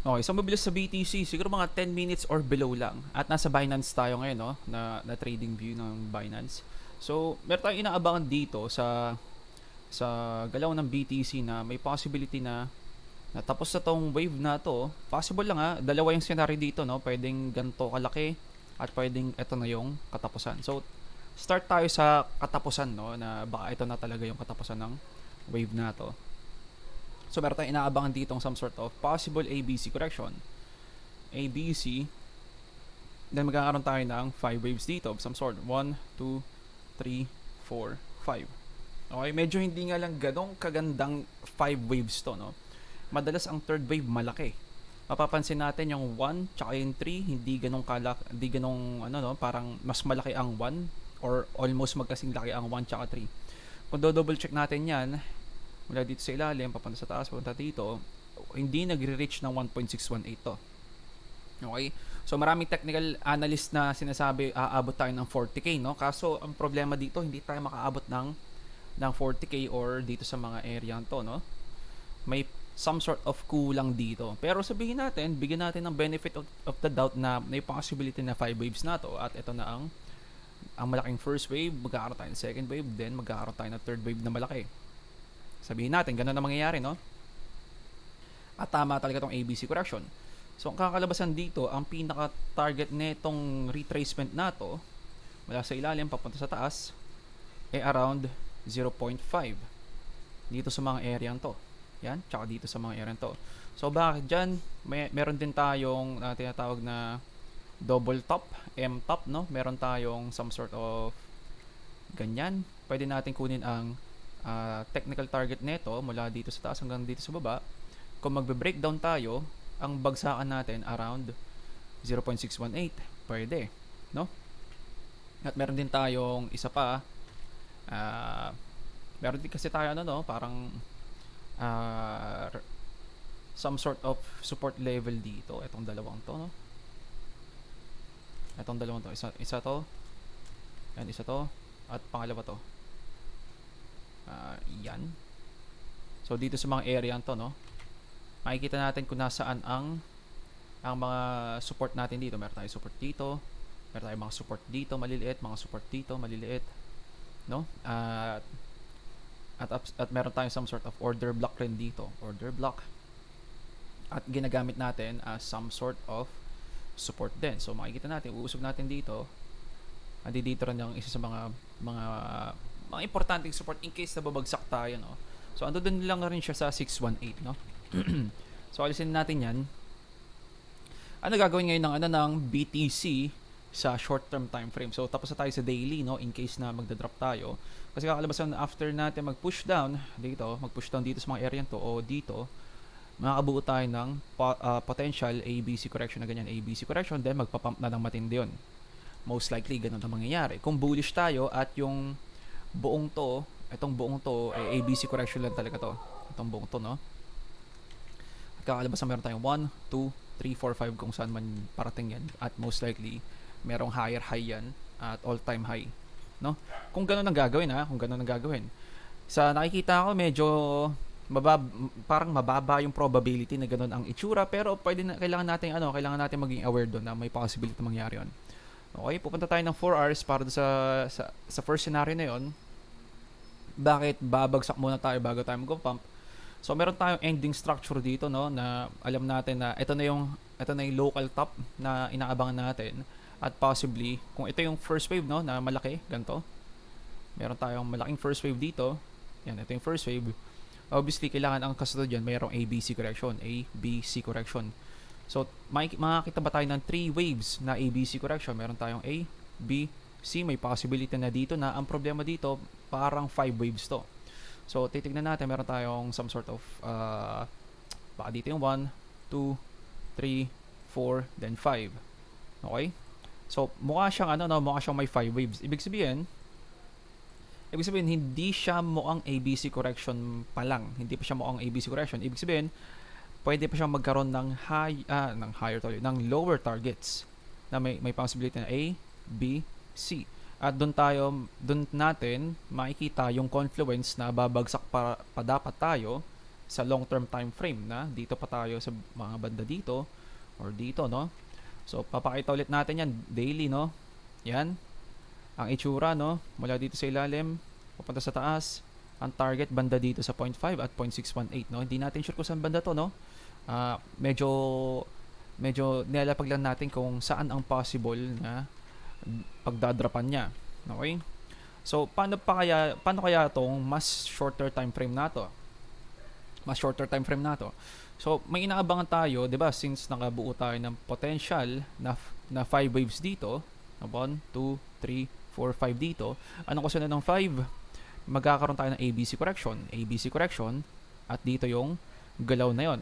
Okay, so mabilis sa BTC, siguro mga 10 minutes or below lang. At nasa Binance tayo ngayon, no? Na, na trading view ng Binance. So, meron tayong inaabangan dito sa sa galaw ng BTC na may possibility na natapos na tong wave na to. Possible lang ha, dalawa yung scenario dito, no? Pwedeng ganito kalaki at pwedeng ito na yung katapusan. So, start tayo sa katapusan, no? Na baka ito na talaga yung katapusan ng wave na to. So meron tayong inaabangan dito some sort of possible ABC correction. ABC. Then magkakaroon tayo ng 5 waves dito of some sort. 1, 2, 3, 4, 5. Okay, medyo hindi nga lang ganong kagandang 5 waves to, no? Madalas ang third wave malaki. Mapapansin natin yung 1 tsaka yung 3, hindi ganong kalak, hindi ganong ano no, parang mas malaki ang 1 or almost magkasing laki ang 1 tsaka 3. Kung do double check natin 'yan, mula dito sa ilalim, papunta sa taas, papunta dito, hindi nagre-reach ng 1.618 to. Okay? So maraming technical analyst na sinasabi aabot tayo ng 40k, no? Kaso ang problema dito, hindi tayo makaabot ng ng 40k or dito sa mga area to, no? May some sort of kulang dito. Pero sabihin natin, bigyan natin ng benefit of, of the doubt na may possibility na 5 waves na to at ito na ang ang malaking first wave, magkakaroon tayo ng second wave, then magkakaroon tayo ng third wave na malaki. Sabihin natin, ganun na mangyayari, no? At tama talaga tong ABC correction. So, ang kakalabasan dito, ang pinaka-target netong retracement na to, mula sa ilalim papunta sa taas, ay around 0.5. Dito sa mga area to. Yan, tsaka dito sa mga area to. So, bakit dyan? May, meron din tayong uh, tinatawag na double top, M top, no? Meron tayong some sort of ganyan. Pwede natin kunin ang uh, technical target nito mula dito sa taas hanggang dito sa baba. Kung magbe-breakdown tayo, ang bagsakan natin around 0.618. Pwede, no? At meron din tayong isa pa, uh, meron din kasi tayo ano, no? Parang uh, some sort of support level dito. Itong dalawang to, no? Itong dalawang to. Isa, isa to. Yan, isa to. At pangalawa to. Uh, yan. So, dito sa mga area to, no? Makikita natin kung nasaan ang ang mga support natin dito. Meron tayong support dito. Meron tayong mga support dito, maliliit. Mga support dito, maliliit. No? At at, at meron tayong some sort of order block rin dito. Order block. At ginagamit natin as some sort of support din. So makikita natin, uusog natin dito. Andi dito rin yung isa sa mga mga mga importanteng support in case na babagsak tayo, no? So, ando din lang rin siya sa 618, no? so, alisin natin yan. Ano gagawin ngayon ng ano ng BTC sa short-term time frame? So, tapos na tayo sa daily, no? In case na magda-drop tayo. Kasi kakalabasan after natin mag-push down dito, mag-push down dito sa mga area to o dito, makakabuo tayo ng po- uh, potential ABC correction na ganyan. ABC correction, then magpapump na ng matindi yun. Most likely, ganun ang mangyayari. Kung bullish tayo at yung buong to, itong buong to ay ABC correction lang talaga to. Itong buong to, no? At kakalabas na meron tayong 1, 2, 3, 4, 5 kung saan man parating yan. At most likely, merong higher high yan at all-time high. No? Kung ganun ang gagawin ha, kung ganun ang gagawin. Sa nakikita ko medyo mabab parang mababa yung probability na ganun ang itsura pero pwede na kailangan natin ano, kailangan natin maging aware doon na may possibility na mangyari 'yon. Okay, pupunta tayo ng 4 hours para sa, sa, sa first scenario na yon. Bakit babagsak muna tayo bago tayo mag-pump? So meron tayong ending structure dito no na alam natin na ito na yung ito na yung local top na inaabangan natin at possibly kung ito yung first wave no na malaki ganto. Meron tayong malaking first wave dito. Yan, ito yung first wave. Obviously kailangan ang kasunod diyan mayroong ABC correction, A, B, C correction. So, makakita ba tayo ng 3 waves na ABC correction? Meron tayong A, B, C. May possibility na dito na ang problema dito, parang 5 waves to. So, titignan natin, meron tayong some sort of, uh, baka dito yung 1, 2, 3, 4, then 5. Okay? So, mukha siyang, ano, no, mukha siyang may 5 waves. Ibig sabihin, ibig sabihin, hindi siya mukhang ABC correction pa lang. Hindi pa siya mukhang ABC correction. Ibig sabihin, pwede pa siyang magkaroon ng high ah, ng higher target, ng lower targets na may may possibility na A, B, C. At doon tayo doon natin makikita yung confluence na babagsak pa, pa dapat tayo sa long-term time frame na dito pa tayo sa mga banda dito or dito, no? So, papakita ulit natin yan daily, no? Yan. Ang itsura, no? Mula dito sa ilalim, papunta sa taas. Ang target banda dito sa 0.5 at 0.618, no? Hindi natin sure kung saan banda to, no? Ah, medyo medyo nilalapag lang natin kung saan ang possible na pagdadrapan niya. Okay? So, paano pa kaya paano kaya tong mas shorter time frame na to? Mas shorter time frame na to. So, may inaabangan tayo, 'di ba? Since nakabuo tayo ng potential na na 5 waves dito, 1 2 3 4 5 dito. Anong kasunod ng 5? Magkakaroon tayo ng ABC correction. ABC correction at dito yung galaw na 'yon.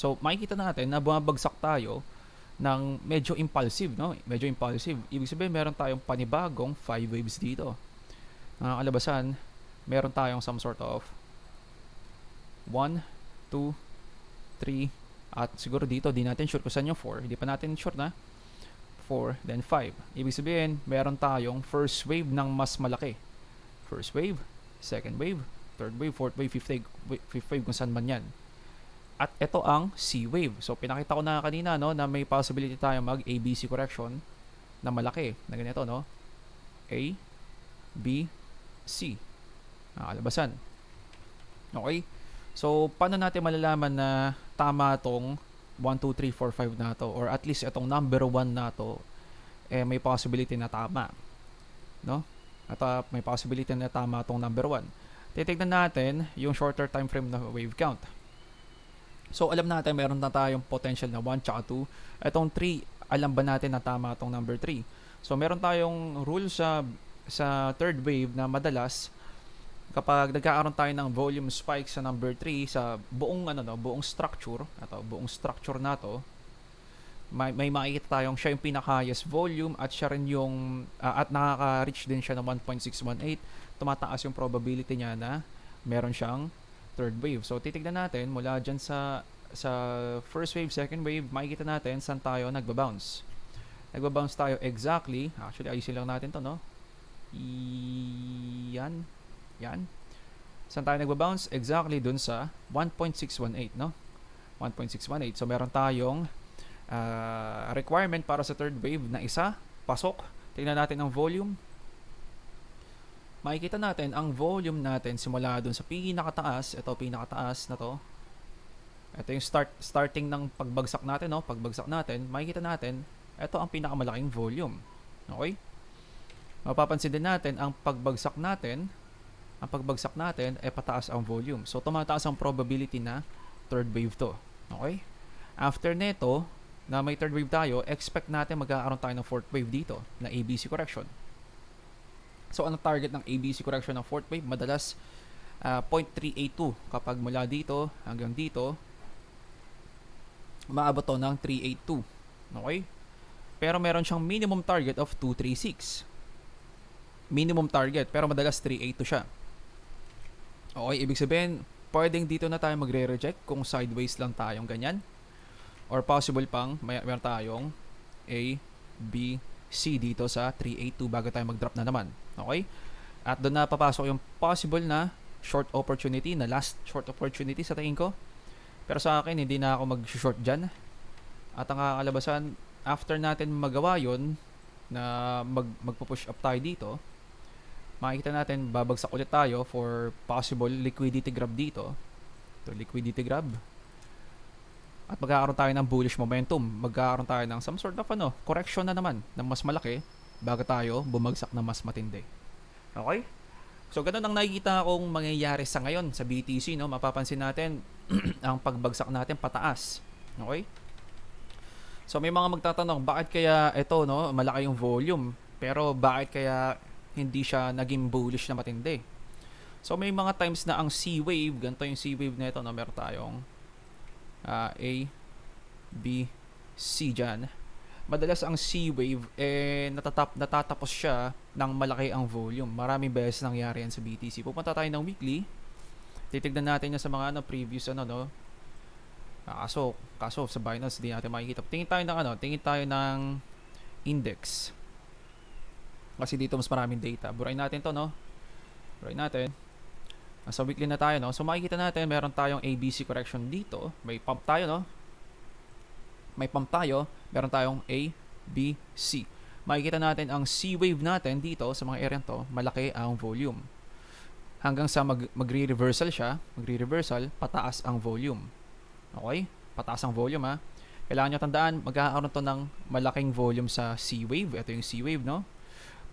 So, makikita natin na bumabagsak tayo ng medyo impulsive, no? Medyo impulsive. Ibig sabihin, meron tayong panibagong 5 waves dito. Ang kalabasan, meron tayong some sort of 1, 2, 3, at siguro dito, di natin sure kung saan yung 4. Hindi pa natin sure na. 4, then 5. Ibig sabihin, meron tayong first wave ng mas malaki. First wave, second wave, third wave, fourth wave, fifth wave, fifth wave kung saan man yan. At ito ang C wave. So pinakita ko na kanina no na may possibility tayo mag ABC correction na malaki na ganito no. A B C. Nakalabasan. Okay? So paano natin malalaman na tama tong 1 2 3 4 5 na to or at least itong number 1 na to eh may possibility na tama. No? At uh, may possibility na tama tong number 1. Titignan natin yung shorter time frame na wave count. So alam natin meron na tayong potential na 1 tsaka 2. Itong 3, alam ba natin na tama itong number 3? So meron tayong rule sa sa third wave na madalas kapag nagkakaroon tayo ng volume spike sa number 3 sa buong ano no, buong structure, ato buong structure na to, may, may makikita tayong siya yung pinaka-highest volume at siya rin yung uh, at nakaka-reach din siya ng 1.618 tumataas yung probability niya na meron siyang third wave. So titignan natin mula dyan sa sa first wave, second wave, makikita natin saan tayo nagba-bounce. Nagba-bounce tayo exactly, actually ayusin lang natin to no. Yan. Yan. Saan tayo nagba-bounce? Exactly dun sa 1.618 no. 1.618. So meron tayong uh, requirement para sa third wave na isa, pasok. Tingnan natin ang volume makikita natin ang volume natin simula dun sa pinakataas, ito pinakataas na to. Ito yung start starting ng pagbagsak natin, no? Pagbagsak natin, makikita natin, ito ang pinakamalaking volume. Okay? Mapapansin din natin ang pagbagsak natin, ang pagbagsak natin ay pataas ang volume. So tumataas ang probability na third wave to. Okay? After nito, na may third wave tayo, expect natin magkakaroon tayo ng fourth wave dito na ABC correction. So, ang target ng ABC correction ng fourth wave? Madalas, uh, 0.382 kapag mula dito hanggang dito, maabot to ng 382. Okay? Pero meron siyang minimum target of 236. Minimum target, pero madalas 382 siya. Okay, ibig sabihin, pwedeng dito na tayo magre-reject kung sideways lang tayong ganyan. Or possible pang, may, meron tayong A, B, C dito sa 382 bago tayo mag-drop na naman. Okay? At doon na papasok yung possible na short opportunity, na last short opportunity sa tingin ko. Pero sa akin, hindi na ako mag-short dyan. At ang kakalabasan, after natin magawa yon na mag, magpo-push up tayo dito, makikita natin babagsak ulit tayo for possible liquidity grab dito. Ito, liquidity grab at magkakaroon tayo ng bullish momentum. Magkakaroon tayo ng some sort of ano, correction na naman ng mas malaki bago tayo bumagsak na mas matindi. Okay? So, ganun ang nakikita kong mangyayari sa ngayon sa BTC, no? Mapapansin natin ang pagbagsak natin pataas. Okay? So, may mga magtatanong, bakit kaya ito, no? Malaki yung volume. Pero, bakit kaya hindi siya naging bullish na matindi? So, may mga times na ang C-wave, ganito yung C-wave na ito, no? Meron tayong uh, A, B, C dyan. Madalas ang C wave, eh, natatap, natatapos siya ng malaki ang volume. Maraming beses nangyari yan sa BTC. Pupunta tayo ng weekly. Titignan natin yan sa mga ano, previous ano, no? Ah, kaso, kaso sa Binance, hindi natin makikita. Tingin tayo ng ano, tingin tayo ng index. Kasi dito mas maraming data. Burayin natin to, no? Burayin natin. Sa weekly na tayo, no? So makikita natin, meron tayong ABC correction dito. May pump tayo, no? May pump tayo, meron tayong A, B, C. Makikita natin ang C wave natin dito sa mga area to, malaki ang volume. Hanggang sa mag, magre-reversal siya, magre-reversal, pataas ang volume. Okay? Pataas ang volume ha. Kailangan nyo tandaan, magkakaroon to ng malaking volume sa C wave. Ito yung C wave, no?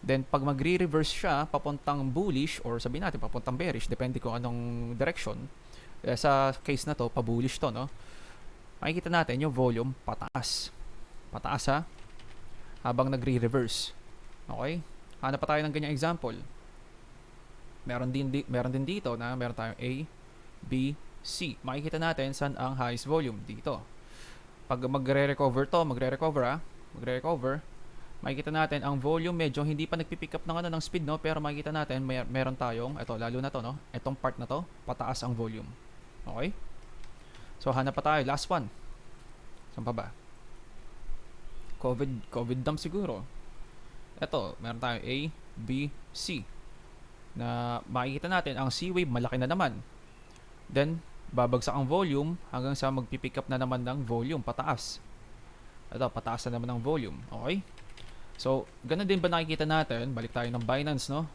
Then, pag magre-reverse siya, papuntang bullish, or sabihin natin, papuntang bearish, depende kung anong direction. Eh, sa case na to, pa-bullish to, no? Makikita natin yung volume pataas. Pataas ha. Habang nagre-reverse. Okay? Hanap pa tayo ng ganyang example. Meron din, di, meron din dito na meron tayong A, B, C. Makikita natin saan ang highest volume dito. Pag magre-recover to, magre-recover ah, magre-recover, makikita natin ang volume medyo hindi pa nagpi-pick up ng ano ng speed no, pero makikita natin may meron tayong ito lalo na to no, itong part na to, pataas ang volume. Okay? So hanap pa tayo, last one. Saan pa ba? COVID, COVID dump siguro. Ito, meron tayong A, B, C. Na makikita natin, ang C wave malaki na naman. Then, babagsak ang volume hanggang sa magpipick up na naman ng volume pataas. Ito, pataas na naman ang volume. Okay? So, ganun din ba nakikita natin? Balik tayo ng Binance, no?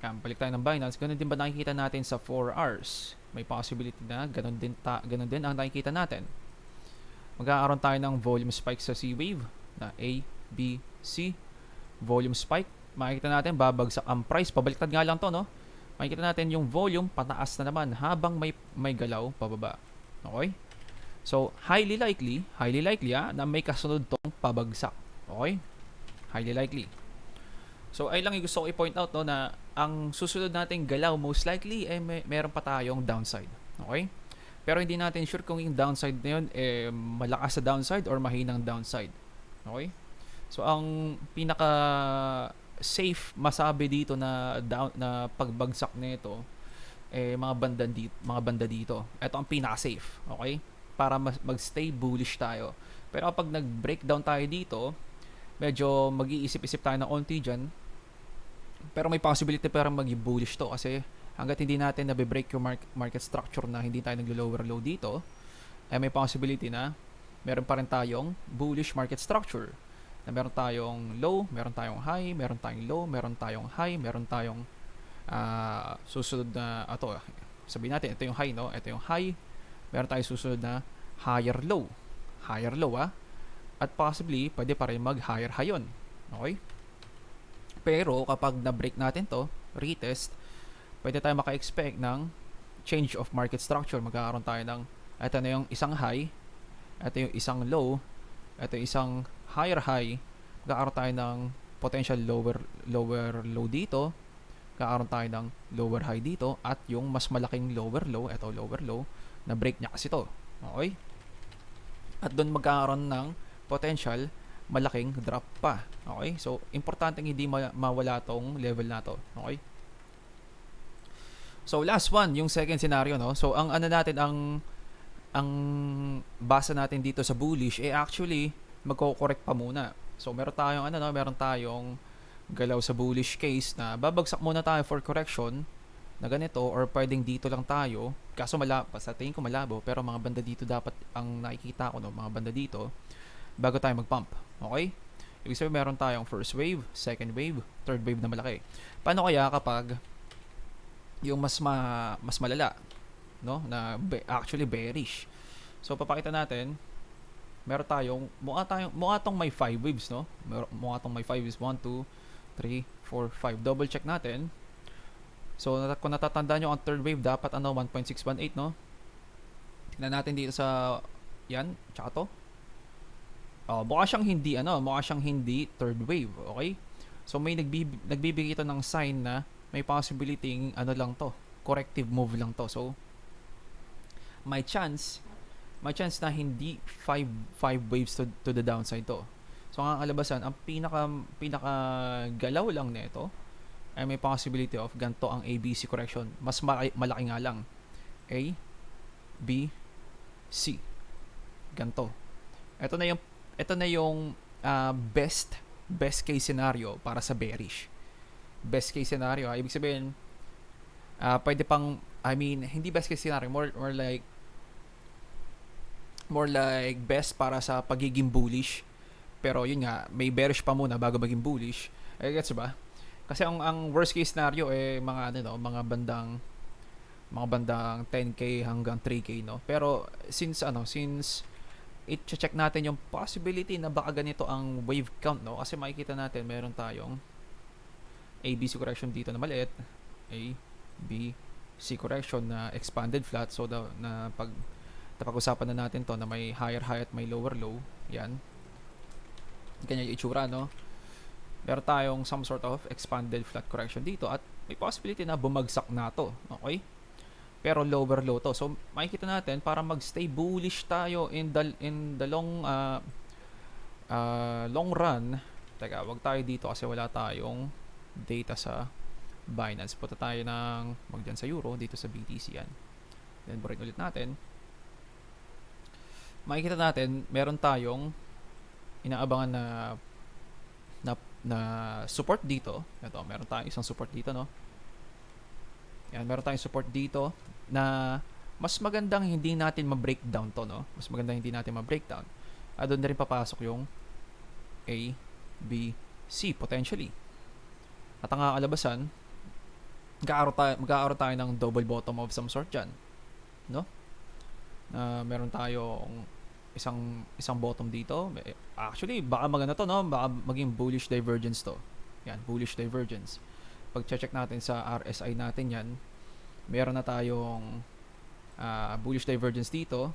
Yan, balik tayo ng Binance. Ganun din ba nakikita natin sa 4 hours? May possibility na ganun din, ta- ganun din ang nakikita natin. Magkakaroon tayo ng volume spike sa C-wave na A, B, C. Volume spike. Makikita natin, babagsak ang price. Pabaliktad nga lang to, no? Makikita natin yung volume pataas na naman habang may, may galaw pababa. Okay? So, highly likely, highly likely ah, na may kasunod tong pabagsak. Okay? Highly likely. So, ay lang yung gusto ko i-point out no, na ang susunod nating galaw most likely eh may, meron pa tayong downside. Okay? Pero hindi natin sure kung yung downside na yun eh malakas sa downside or mahinang downside. Okay? So, ang pinaka safe masabi dito na down na pagbagsak nito eh mga banda dito, mga banda dito. Ito ang pinaka safe, okay? Para mas, mag-stay bullish tayo. Pero kapag nag-breakdown tayo dito, medyo mag-iisip-isip tayo ng onti dyan. Pero may possibility para maging bullish to kasi hanggat hindi natin nabe-break yung mark- market structure na hindi tayo naglo-lower low dito, eh may possibility na meron pa rin tayong bullish market structure. Na meron tayong low, meron tayong high, meron tayong low, meron tayong high, meron tayong ah, susunod na ato sabihin natin ito yung high no? Ito yung high. Meron tayong susunod na higher low. Higher low ah at possibly pwede pa rin mag higher high yun okay? Pero kapag na-break natin to retest pwede tayo maka-expect ng change of market structure. Magkakaroon tayo ng ito na yung isang high ito yung isang low ito yung isang higher high. Magkakaroon tayo ng potential lower lower low dito. Kakaroon tayo ng lower high dito. At yung mas malaking lower low ito lower low na break niya kasi to. Okay? At doon magkakaroon ng potential malaking drop pa. Okay? So importante hindi ma- mawala tong level na to. Okay? So last one yung second scenario no? So ang ano natin ang ang basa natin dito sa bullish eh actually magko-correct pa muna. So meron tayong ano no? Meron tayong galaw sa bullish case na babagsak muna tayo for correction na ganito or pwedeng dito lang tayo. Kaso mala sa tingin ko malabo pero mga banda dito dapat ang nakikita ko no? Mga banda dito bago tayo mag-pump okay? Ibig sabihin meron tayong first wave second wave third wave na malaki. Paano kaya kapag yung mas ma, mas malala no? Na be- actually bearish. So papakita natin meron tayong mukha tayong mukha tong may 5 waves no? Mukha tong may 5 waves. 1 2 3 4 5 double check natin. So kung natatandaan nyo ang third wave dapat ano 1.618 no? Tingnan natin dito sa yan tsaka to oh mukha siyang hindi ano mukha siyang hindi third wave okay so may nagbib- nagbibigay ito ng sign na may possibility ano lang to corrective move lang to so may chance may chance na hindi 5 5 waves to, to the downside to. So ang kalabasan, ang pinaka pinaka galaw lang nito ay may possibility of ganto ang ABC correction. Mas malaki, malaki nga lang. A B C. Ganto. Ito na yung ito na yung ah, best best case scenario para sa bearish. Best case scenario, ah, ibig sabihin Ah, pwede pang, I mean, hindi best case scenario, more, more like, more like best para sa pagiging bullish. Pero yun nga, may bearish pa muna bago maging bullish. Eh, gets ba? Kasi ang, ang worst case scenario, eh, mga, ano, no, mga bandang, mga bandang 10k hanggang 3k, no? Pero, since, ano, since, i-check natin yung possibility na baka ganito ang wave count, no? Kasi makikita natin, meron tayong ABC correction dito na maliit. A, B, C correction na expanded flat. So, the, na pag napag-usapan na natin to na may higher high at may lower low. Yan. Ganyan yung itsura, no? Meron tayong some sort of expanded flat correction dito at may possibility na bumagsak na to. Okay? Pero lower low to. So, makikita natin para mag-stay bullish tayo in the in the long uh, uh, long run. Teka, wag tayo dito kasi wala tayong data sa Binance. Punta tayo ng wag dyan sa Euro dito sa BTC yan. Then break ulit natin. Makikita natin meron tayong inaabangan na na, na support dito. Ito, meron tayong isang support dito, no? Yan, meron tayong support dito na mas magandang hindi natin ma-breakdown to, no? Mas magandang hindi natin ma-breakdown. Ah, doon na rin papasok yung A, B, C, potentially. At ang kakalabasan, magkakaroon tayo, magkakaroon tayo ng double bottom of some sort dyan. No? Na meron tayong isang isang bottom dito. May- Actually, baka maganda to, no? Baka maging bullish divergence to. Yan, bullish divergence. Pag check natin sa RSI natin yan, meron na tayong ah, bullish divergence dito.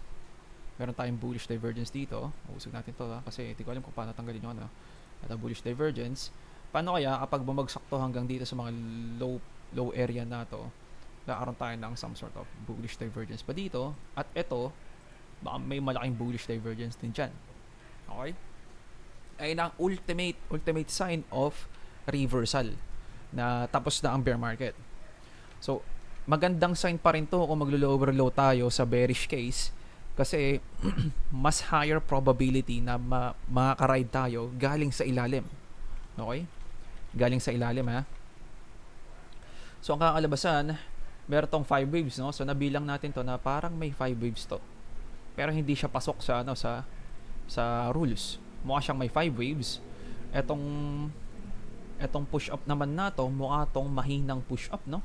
Meron tayong bullish divergence dito. Usog natin to ha, kasi hindi ko alam kung paano tanggalin yung ano. At bullish divergence. Paano kaya kapag bumagsak to hanggang dito sa mga low low area na to, nakaroon tayo ng some sort of bullish divergence pa dito. At ito, baka may malaking bullish divergence din dyan. Okay? Ay ang ultimate, ultimate sign of reversal na tapos na ang bear market. So, magandang sign pa rin to kung maglo-lower low tayo sa bearish case kasi mas higher probability na ma- makaka-ride tayo galing sa ilalim. Okay? Galing sa ilalim ha. So ang kakalabasan, meron tong 5 waves no. So nabilang natin to na parang may 5 waves to. Pero hindi siya pasok sa ano sa sa rules. Mukha siyang may 5 waves. Etong etong push up naman na to, mukha tong mahinang push up no.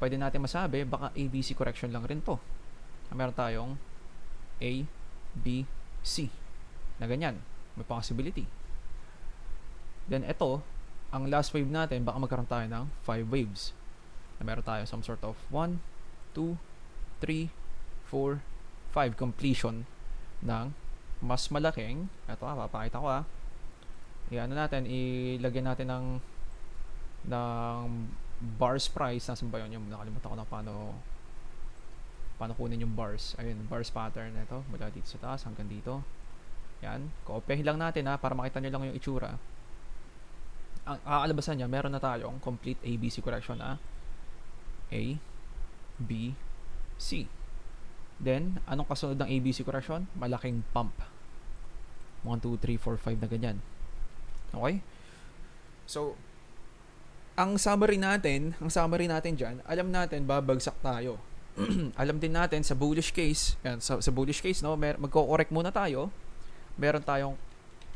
Pwede natin masabi baka ABC correction lang rin to. Meron tayong A, B, C na ganyan. May possibility. Then ito, ang last wave natin, baka magkaroon tayo ng 5 waves. Na meron tayo some sort of 1, 2, 3, 4, 5 completion ng mas malaking, ito ah, papakita ko ah. I-ano natin, ilagyan natin ng ng bars price. Nasaan ba yun? Yung nakalimutan ko na paano paano kunin yung bars. Ayun, bars pattern na ito. Mula dito sa taas hanggang dito. Yan. Kopyahin lang natin ha, para makita nyo lang yung itsura. Ang kaalabasan niya, meron na tayong complete ABC correction na A, B, C. Then, anong kasunod ng ABC correction? Malaking pump. 1, 2, 3, 4, 5 na ganyan. Okay? So, ang summary natin, ang summary natin dyan, alam natin babagsak tayo. alam din natin sa bullish case, yan, sa, sa bullish case, no, mer- magko-correct muna tayo. Meron tayong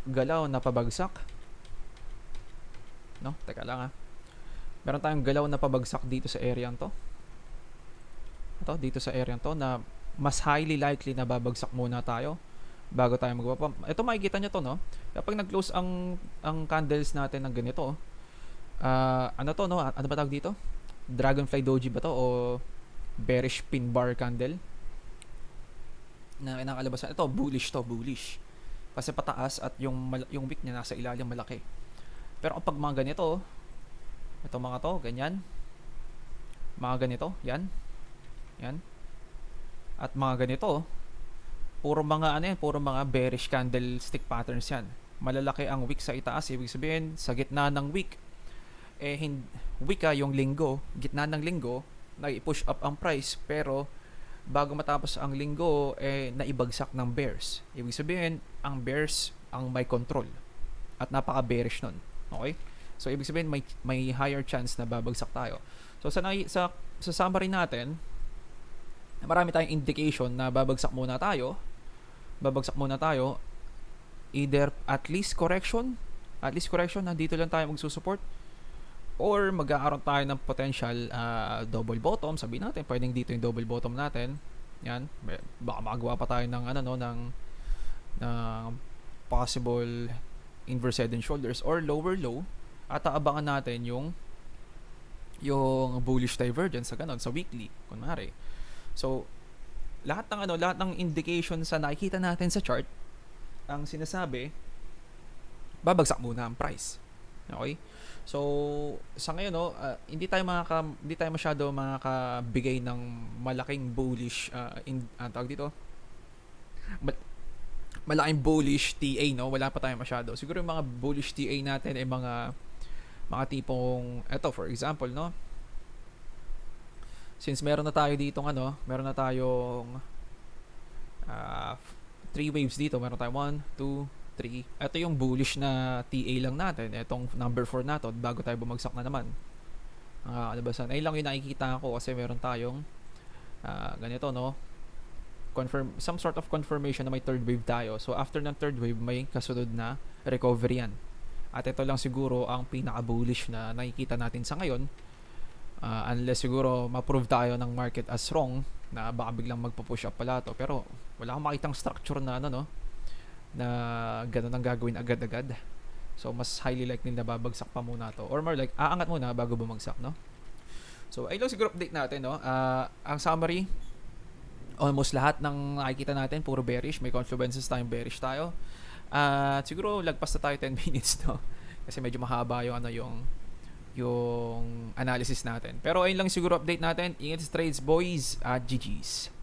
galaw na pabagsak. No? Teka lang ha. Meron tayong galaw na pabagsak dito sa area to. Ito, dito sa area to na mas highly likely na babagsak muna tayo bago tayo magpapump. Ito makikita nyo to, no? Kapag nag-close ang ang candles natin ng ganito, ah ano to, no? Ano ba tawag dito? Dragonfly doji ba to o bearish pin bar candle? Na nakalabasan. Ito, bullish to, bullish. Kasi pataas at yung yung wick niya nasa ilalim malaki. Pero kapag mga ganito, ito mga to, ganyan. Mga ganito, yan. Yan. At mga ganito, puro mga ano yan, puro mga bearish candlestick patterns yan. Malalaki ang wick sa itaas, ibig sabihin sa gitna ng wick eh hin wick ah, yung linggo, gitna ng linggo, nag-push up ang price pero bago matapos ang linggo eh naibagsak ng bears. Ibig sabihin, ang bears ang may control at napaka-bearish nun. Okay? So ibig sabihin may may higher chance na babagsak tayo. So sa sa sa summary natin, marami tayong indication na babagsak muna tayo. Babagsak muna tayo. Either at least correction, at least correction, nandito lang tayo magsusupport. Or magkakaroon tayo ng potential ah, double bottom, sabihin natin, pwedeng dito yung double bottom natin. Yan, baka makagawa pa tayo ng ano no, ng ng possible inverse head and shoulders or lower low at aabangan natin yung yung bullish divergence sa ganon sa weekly kunwari so lahat ng ano lahat ng indication sa nakikita natin sa chart ang sinasabi babagsak muna ang price. Okay? So sa ngayon no ah, hindi tayo makaka hindi tayo masyado makakabigay ng malaking bullish ah, in ang tawag dito? Mal- malaking bullish TA no? Wala pa tayo masyado. Siguro yung mga bullish TA natin ay mga mga tipong eto for example no since meron na tayo ditong ano meron na tayong ah, three waves dito. Meron tayo 1 2 3 ito yung bullish na TA lang natin. Etong number 4 nato bago tayo bumagsak na naman. Ang kalabasan. Ay lang yung nakikita ko kasi meron tayong ah, ganito no? Confirm some sort of confirmation na may third wave tayo. So after ng third wave may kasunod na recovery yan. At ito lang siguro ang pinaka bullish na nakikita natin sa ngayon Ah, unless siguro ma-prove tayo ng market as wrong na baka biglang magpo-push up pala to. Pero wala akong makitang structure na ano no? Na ganun ang gagawin agad-agad. So mas highly likely na babagsak pa muna to. Or more like aangat muna bago bumagsak no? So ayun lang siguro update natin no? Ah, ang summary almost lahat ng nakikita natin puro bearish. May confluences tayong bearish tayo. At siguro lagpas na tayo 10 minutes no? Kasi medyo mahaba yung ano yung yung analysis natin. Pero ayun lang siguro update natin. Ingat sa trades boys at GG's.